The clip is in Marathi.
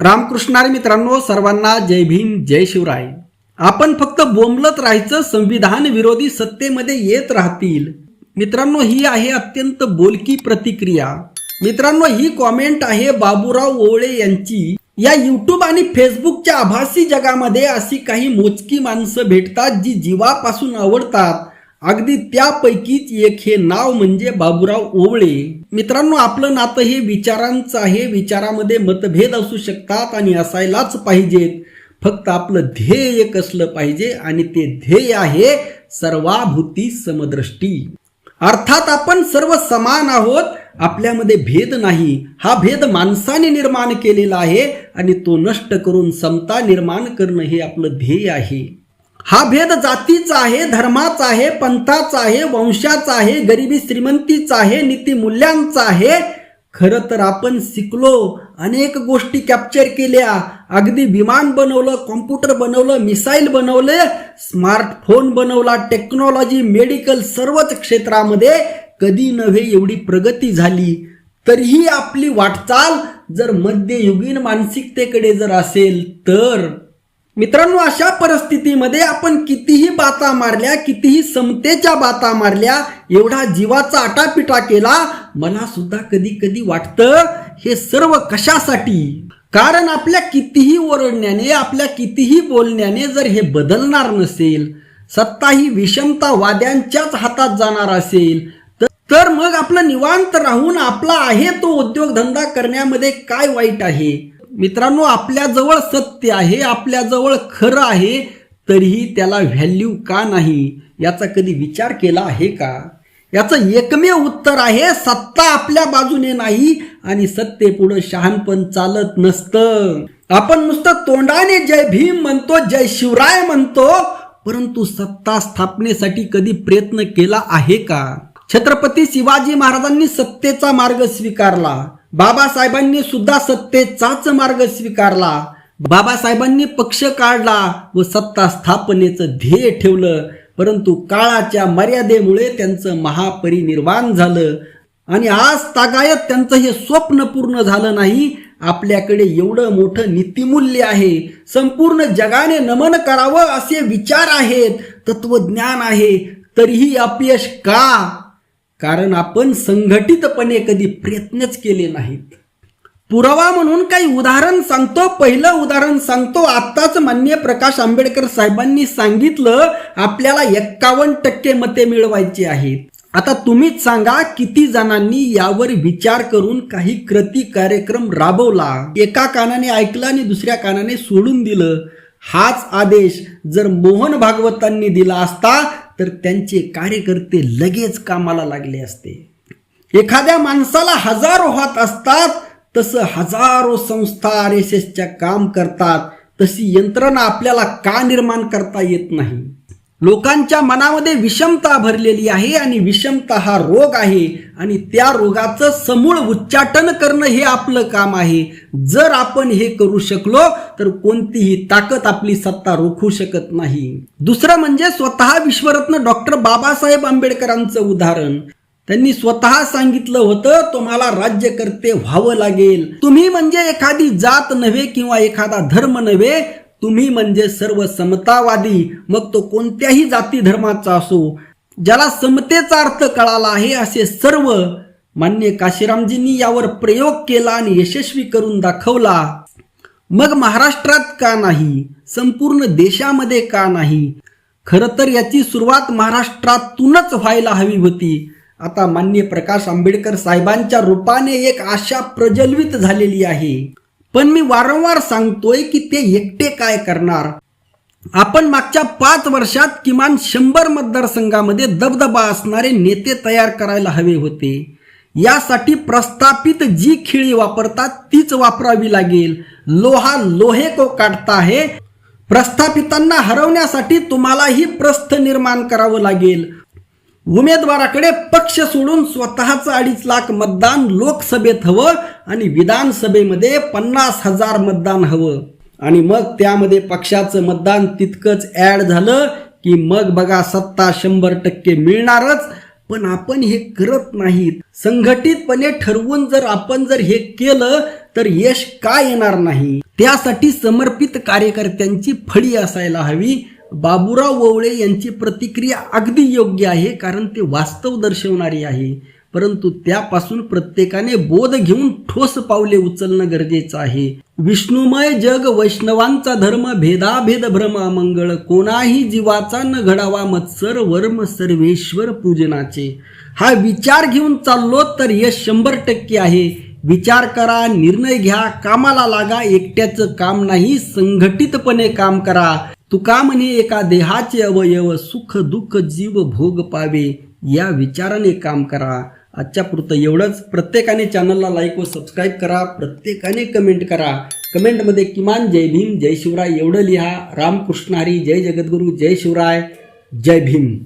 रामकृष्णारे मित्रांनो सर्वांना जय भीम जय शिवराय. आपण फक्त बोंबलत राहायचं संविधान विरोधी सत्तेमध्ये येत राहतील. मित्रांनो ही आहे अत्यंत बोलकी प्रतिक्रिया. मित्रांनो ही कॉमेंट आहे बाबूराव ओवळे यांची. या युट्यूब आणि फेसबुकच्या आभासी जगामध्ये अशी काही मोजकी माणसं भेटतात जी जीवापासून आवडतात. अगदी त्यापैकीच एक हे नाव म्हणजे बाबूराव ओवळे. मित्रांनो आपलं नातं हे विचारांचं आहे. विचारामध्ये मतभेद असू शकतात आणि असायलाच पाहिजेत. फक्त आपलं ध्येय एक असलं पाहिजे आणि ते ध्येय आहे सर्वाभूती समदृष्टी. अर्थात आपण सर्व समान आहोत आपल्यामध्ये भेद नाही. हा भेद माणसाने निर्माण केलेला आहे आणि तो नष्ट करून समता निर्माण करणं हे आपलं ध्येय आहे. हा भेद जातीचा आहे धर्माचा आहे पंथाचा आहे वंशाचा आहे गरिबी श्रीमंतीचा आहे नीतीमूल्यांचा आहे. खरं तर आपण शिकलो अनेक गोष्टी कॅप्चर केल्या. अगदी विमान बनवलं कॉम्प्युटर बनवलं मिसाईल बनवले स्मार्टफोन बनवला टेक्नॉलॉजी मेडिकल सर्वच क्षेत्रामध्ये कधी नव्हे एवढी प्रगती झाली. तरीही आपली वाटचाल जर मध्ययुगीन मानसिकतेकडे जर असेल तर मित्रांनो अशा परिस्थितीमध्ये आपण कितीही बाता मारल्या कितीही समतेच्या बाता मारल्या एवढा जीवाचा आटापिटा केला मला सुद्धा कधी कधी वाटतं हे सर्व कशासाठी? कारण आपल्या कितीही ओरडण्याने आपल्या कितीही बोलण्याने जर हे बदलणार नसेल सत्ता ही विषमतावाद्यांच्याच हातात जाणार असेल तर- तर मग आपलं निवांत राहून आपला आहे तो उद्योगधंदा करण्यामध्ये काय वाईट आहे? मित्रांनो आपल्याजवळ सत्य आहे आपल्याजवळ खरं आहे तरीही त्याला व्हॅल्यू का नाही? याचा कधी विचार केला आहे का? याचं एकमेव उत्तर आहे सत्ता आपल्या बाजूने नाही आणि सत्तेपुढं शहाणपण चालत नसतं. आपण नुसतं तोंडाने जय भीम म्हणतो जय शिवराय म्हणतो परंतु सत्ता स्थापनेसाठी कधी प्रयत्न केला आहे का? छत्रपती शिवाजी महाराजांनी सत्तेचा मार्ग स्वीकारला. बाबासाहेबांनी सुद्धा सत्तेचाच मार्ग स्वीकारला. बाबासाहेबांनी पक्ष काढला व सत्ता स्थापनेचं ध्येय ठेवलं. परंतु काळाच्या मर्यादेमुळे त्यांचं महापरिनिर्वाण झालं. आणि आज तागायत त्यांचं हे स्वप्न पूर्ण झालं नाही. आपल्याकडे एवढं मोठं नीतिमूल्य आहे. संपूर्ण जगाने नमन करावं असे विचार आहेत. तत्वज्ञान आहे. तरीही अपयश का? कारण आपण संघटितपणे कधी प्रयत्नच केले नाहीत. पुरावा म्हणून काही उदाहरण सांगतो. पहिलं उदाहरण सांगतो. आत्ताच मान्य प्रकाश आंबेडकर साहेबांनी सांगितलं आपल्याला एक्कावन्न टक्के मते मिळवायची आहेत. आता तुम्हीच सांगा किती जणांनी यावर विचार करून काही कृती कार्यक्रम राबवला? एका कानाने ऐकलं आणि दुसऱ्या कानाने सोडून दिलं. हाच आदेश जर मोहन भागवतांनी दिला असता तर त्यांचे कार्यकर्ते लगेच कामाला लागले असते. एखाद्या माणसाला हजारो हात असतात तसं हजारो संस्था आर एस एसच्या काम करतात तशी यंत्रणा आपल्याला का निर्माण करता येत नाही? लोकांच्या मनामध्ये विषमता भरलेली आहे आणि विषमता हा रोग आहे आणि त्या रोगाचं समूळ उच्चाटन करणं हे आपलं काम आहे. जर आपण हे करू शकलो तर कोणतीही ताकद आपली सत्ता रोखू शकत नाही. दुसरं म्हणजे स्वतः विश्वरत्न डॉक्टर बाबासाहेब आंबेडकरांचं उदाहरण. त्यांनी स्वतः सांगितलं होतं तुम्हाला राज्यकर्ते व्हावं लागेल. तुम्ही म्हणजे एखादी जात नव्हे किंवा एखादा धर्म नव्हे तुम्ही म्हणजे सर्व समतावादी. मग तो कोणत्याही जाती धर्माचा असो ज्याला समतेचा अर्थ कळाला आहे असे सर्व मान्य काशीरामजींनी यावर प्रयोग केला आणि यशस्वी करून दाखवला. मग महाराष्ट्रात का नाही? संपूर्ण देशामध्ये का नाही? खरं तर याची सुरुवात महाराष्ट्रातूनच व्हायला हवी होती. आता मान्य प्रकाश आंबेडकर साहेबांच्या रूपाने एक आशा प्रज्वलित झालेली आहे. पण मी वारंवार सांगतोय की ते एकटे काय करणार? आपण मागच्या पाच वर्षात किमान शंभर मतदारसंघामध्ये दबदबा असणारे नेते तयार करायला हवे होते. यासाठी प्रस्थापित जी खिळी वापरतात तीच वापरावी लागेल. लोहा लोहे को काढता आहे. प्रस्थापितांना हरवण्यासाठी तुम्हालाही प्रस्थ निर्माण करावं लागेल. उमेदवाराकडे पक्ष सोडून स्वतःचं अडीच लाख मतदान लोकसभेत हवं आणि विधानसभेमध्ये पन्नास हजार मतदान हवं. आणि मग त्यामध्ये पक्षाचं मतदान तितकंच ॲड झालं की मग बघा सत्ता शंभर टक्के मिळणारच. पण आपण हे करत नाहीत. संघटितपणे ठरवून जर आपण जर हे केलं तर यश का येणार नाही? त्यासाठी समर्पित कार्यकर्त्यांची फळी असायला हवी. बाबूराव ववळे यांची प्रतिक्रिया अगदी योग्य आहे कारण ते वास्तव दर्शवणारी आहे. परंतु त्यापासून प्रत्येकाने बोध घेऊन ठोस पावले उचलणं गरजेचं आहे. विष्णुमय जग वैष्णवांचा धर्म भेदाभेद भ्रमा मंगळ कोणाही जीवाचा न घडावा मत्सर वर्म सर्वेश्वर पूजनाचे. हा विचार घेऊन चाललो तर यश शंभर टक्के आहे. विचार करा निर्णय घ्या कामाला लागा एकट्याचं काम नाही संघटितपणे काम करा. तुका म्हणे एका देहाचे अवयव सुख दुःख जीव भोग पावे. या विचाराने काम करा. आजच्या पुरतं एवढंच. प्रत्येकाने चॅनलला लाईक व सबस्क्राईब करा. प्रत्येकाने कमेंट करा. कमेंटमध्ये किमान जय भीम जय शिवराय एवढं लिहा. रामकृष्ण हरी जय जगद्गुरू जय शिवराय जय भीम.